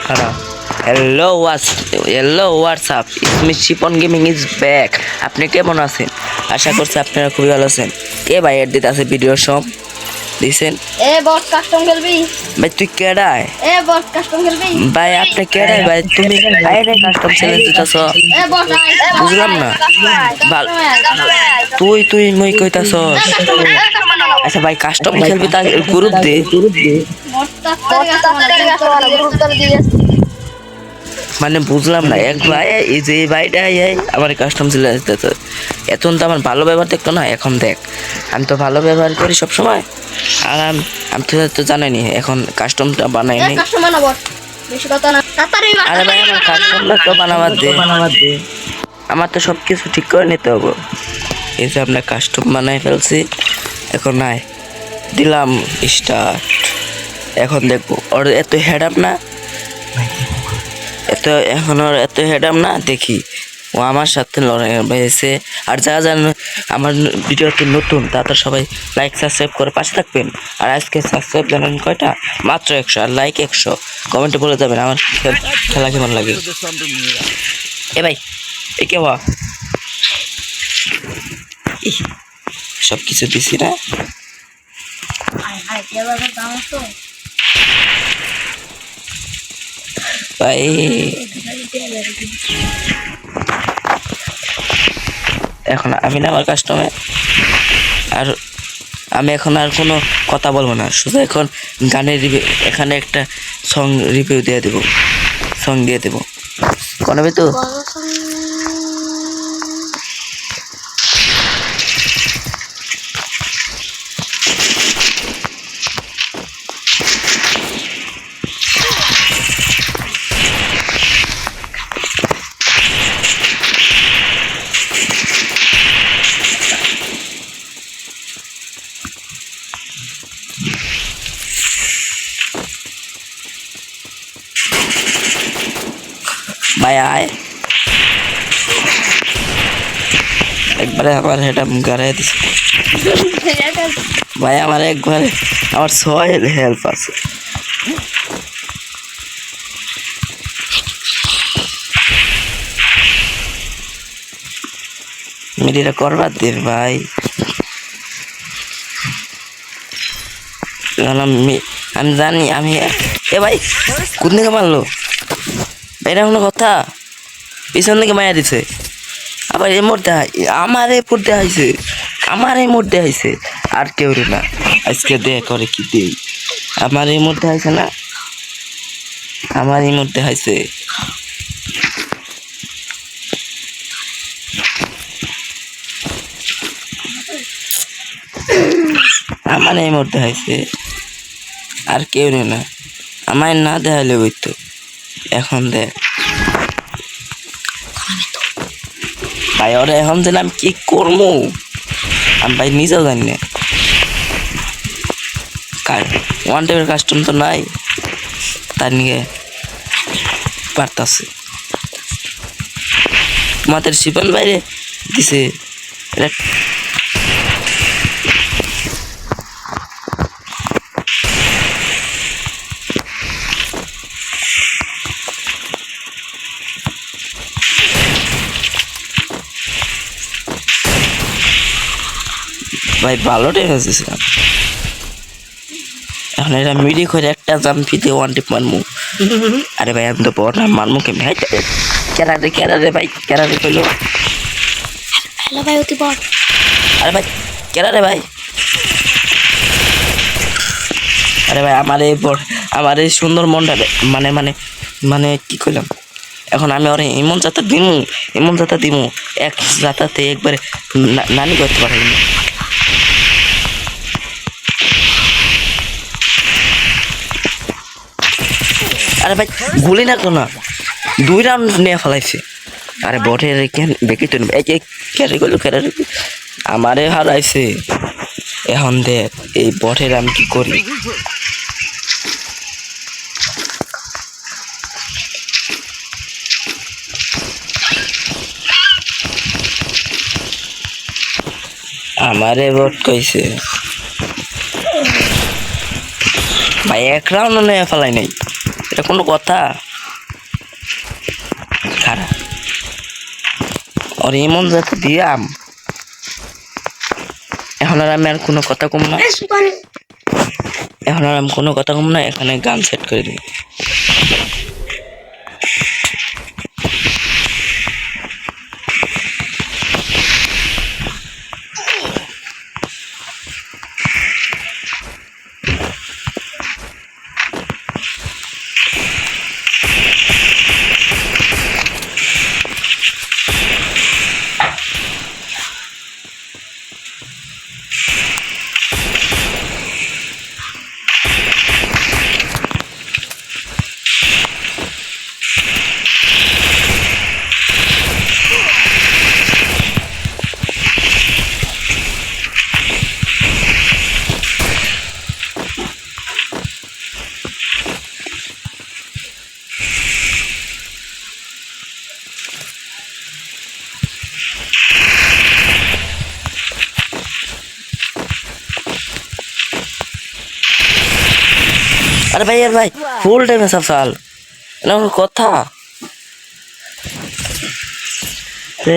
খারাপ hello what's hello WhatsApp it's me Shipon gaming is back আপনি কেমন আছেন? আশা করছি আপনারা খুবই ভালো আছেন। কে ভাই এর দিতে আছে ভিডিও সব দিছেন? এ বস কাস্টম খেলবি? ভাই তুই কেডায় এ বস কাস্টম খেলবি? ভাই আপনি কেডায় ভাই? তুমি বাইরে কাস্টম চ্যালেঞ্জ দিতেছ। এ বস বুঝলাম না। ভাল- তুই তুই মই কইতাছ আচ্ছা ভাই কাস্টম খেলবি তা গ্রুপ দে। মানে বুঝলাম না এক ভাই এই যে এই ভাইটা এই আমার কাস্টম ছিল এখন তো। আমার ভালো ব্যবহার দেখতো না এখন দেখ। আমি তো ভালো ব্যবহার করি সব সময় আর আমি তো তো জানাইনি এখন কাস্টমটা বানাই নাই। কাস্টম বানাবো। বেশি কথা না। আরে ভাই আমার কাস্টমটা তো বানাবার দে। আমার তো সব কিছু ঠিক করে নিতে হবে। এই যে আমরা কাস্টম বানাই ফেলছি। এখন নাই দিলাম স্টার্ট এখন দেখব। ওর এত হেড আপ না? এত এখন ওর এত হেড আপ না? দেখি। ও আমার সাথে লড়াই হয়েছে আর যা জান, আমার ভিডিওটি নতুন তা তো সবাই লাইক সাবস্ক্রাইব করে পাশে থাকবেন। আর আজকে সাবস্ক্রাইব জানেন কয়টা? মাত্র একশো, আর লাইক একশো। কমেন্টে বলে যাবেন আমার খেল- খেলা কেমন লাগে। এ ভাই, এ কে হওয়া সব কিছু দিছি না? ভাই। এখন আমি না আমার কাস্টমে আর আমি এখন আর কোনো কথা বলব না, শুধু এখন গানের রিভিউ এখানে একটা সং রিভিউ দিয়ে দেবো সং দিয়ে দেবো। কোনো তো ভাই, আয়। একবারে আমার এটা গাড়াই দিছে। ভাই, আমার একবারে, আমার ছয় হেল্প আছে। মিডিটা করবার দিন, ভাই। আমি জানি, আমি এ ভাই, কোন দিকে মারলো? এটা কোনো কথা। পিছন দিকে মায়া দিছে। আবার এই দেখা আমার এই মোড় দেখাইছে আমার এই মোড় দেখাইছে আর কেউ না। আজকে দে করে কি দেই? আমার এই মোড় দেখাইছে না? আমার এই মোড় দেখাইছে আমার এই মোড় দেখাইছে আর কেউ না। আমায় না দেখাইলে বইতো এখন দেখ ভাই, ওরে এখন দিলে আমি কি করব আমি ভাই নিজেও জানি না। ওয়ান টাইপের কাস্টম তো নাই। তার নিয়ে পারতাছে তোমাদের শিপন বাইরে দিছে। এটা ভাই ভালো দিছিলাম এখন এটা মিডি করে একটা জাম্পিতে ওয়ান টিপ মারমু। আরে ভাই আমি তো বড় না মারমু কেমনি? হাই কেরা রে কেরা রে ভাই কেরা রে কইলো? হ্যালো ভাই অতি বড়। আরে ভাই কেরা রে ভাই? আরে ভাই আমার এই বড় আমার এই সুন্দর মনটা মানে মানে মানে কি কইলাম? এখন আমি ওরে এমন যাতা দিমু এমন যাতা দিমু এক যাতাতে একবারে নানি করতে পারিনি। আরে ভাই, গুলি না তো না। দুই রাউন্ড নিয়ে ফেলাইছে। আরে বটের কেন বেঁকে তো ক্যারি করল ক্যারি আমারে হারাইছে। এখন দেখ, এই বটের আমি কি করি? আমারে বট কইছে। ভাই, এক রাউন্ড নিয়ে ফেলাই নাই। এটা কোনো কথা? খারাপ। ওর এমন যাতে দিয়াম। এখন আর আমি আর কোনো কথা কম না। এখন আর আমি কোনো কথা কম না এখানে গান সেট করে দিই। you আরে ভাই আর ভাই ফুল টাইমে সাফাল এটা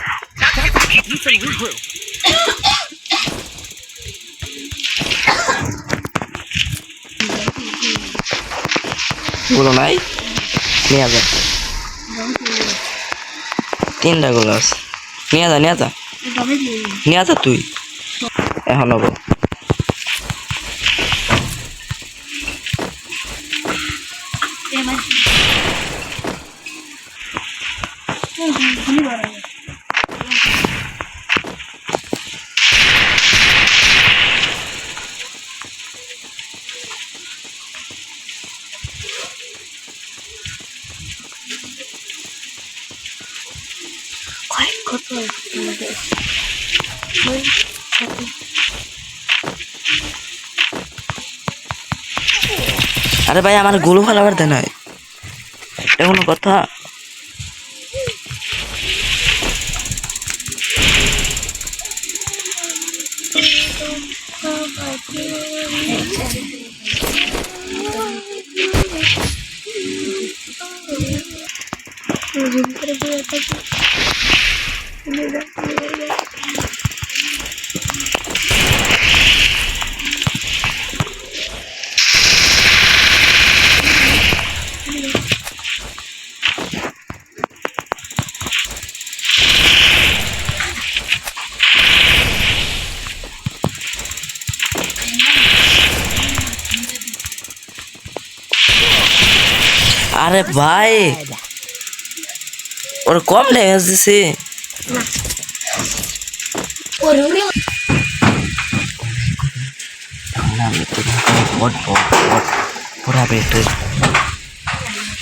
কথা রে regroup. গুলো নাই? নিয়ে যা। তিনটা গুলো আছে। নিয়ে যা, নিয়ে তুই। এখন হব। আরে ভাই আমারগুলো ফেলাবার দেয় নাই। এটা কোনো কথা আরে ভাই। ওর কম ড্যামেজ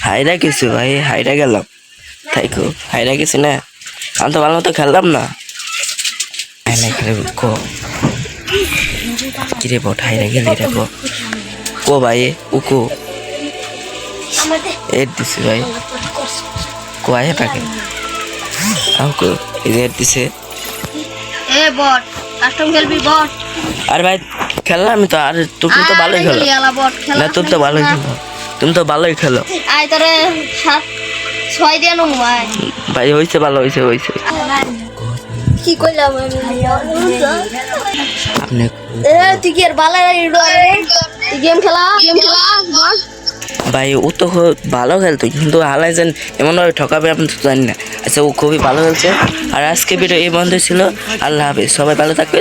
হাইরা কিছু ভাই, হাইরা গেলাম। থাইকো হাইরা কিছু না। আমি তো ভালো মতো খেললাম না। কিরে বট, হাইরা গেলে রে কো। ভাই, উকো। এড দিছে ভাই। কো আয় পাকে আমাকে এড দিছে। এ বট। কাস্টম খেলবি বট। আরে ভাই খেললাম আমি তো আর তুমি তো ভালোই খেলো। না তুমি তো ভালোই খেলো। তুমি তো ভালোই খেলো। আয় তোরে সাত ছয় দিয়ে নমু আয় ভাই হয়েছে ভালো হয়েছে হয়েছে কি কইলাম আপনি এ তুই কি আর তুই গেম খেলা। গেম খেলা বট। ভাই, ও তো ভালো খেলতো, কিন্তু হালাই যেন এমনভাবে ঠকাবে আমি তো জানি না। আচ্ছা ও খুবই ভালো খেলছে। আর আজকে ভিডিও এই বন্ধ ছিল। আল্লাহ হাফিজ। সবাই ভালো থাকবে